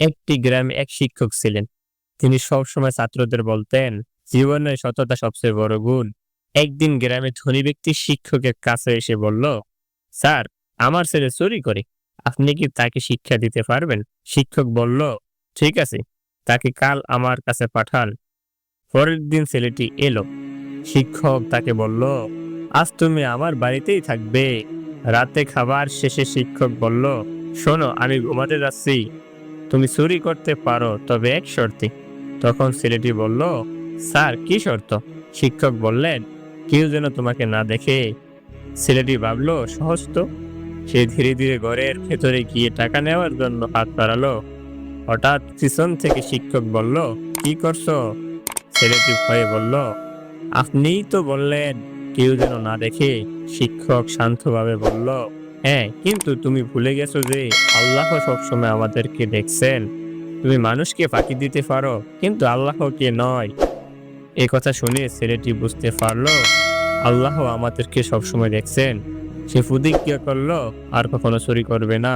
একটি গ্রামে এক শিক্ষক ছিলেন। তিনি সবসময় ছাত্রদের বলতেন, জীবনে সততা সবচেয়ে বড় গুণ। একদিন গ্রামে ধনী ব্যক্তি শিক্ষকের কাছে এসে বলল, স্যার, আমার ছেলে চুরি করে। আপনি কি তাকে শিক্ষা দিতে পারবেন? শিক্ষক বলল, ঠিক আছে, তাকে কাল আমার কাছে পাঠান। পরের দিন ছেলেটি এলো। শিক্ষক তাকে বলল, আজ তুমি আমার বাড়িতেই থাকবে। রাতে খাবার শেষে শিক্ষক বলল, শোনো, আমি ঘুমাতে যাচ্ছি। তুমি চুরি করতে পারো, তবে এক শর্তে। তখন ছেলেটি বলল, স্যার, কি শর্ত? শিক্ষক বললেন, কেউ যেন তোমাকে না দেখে। ছেলেটি ভাবলো, সহজ তো। সে ধীরে ধীরে ঘরের ভেতরে গিয়ে টাকা নেওয়ার জন্য হাত বাড়ালো। হঠাৎ পিছন থেকে শিক্ষক বলল, কি করছ? ছেলেটি ভয়ে বলল, আপনিই তো বললেন, কেউ যেন না দেখে। শিক্ষক শান্তভাবে বলল হ্যাঁ কিন্তু তুমি ভুলে গেছো যে আল্লাহ সবসময় আমাদেরকে দেখছেন। তুমি মানুষকে ফাঁকি দিতে পারো, কিন্তু আল্লাহ কে নয়। এ কথা শুনে ছেলেটি বুঝতে পারল, আল্লাহ আমাদেরকে সবসময় দেখছেন। সে প্রতিজ্ঞা করল, আর কখনো চুরি করবে না।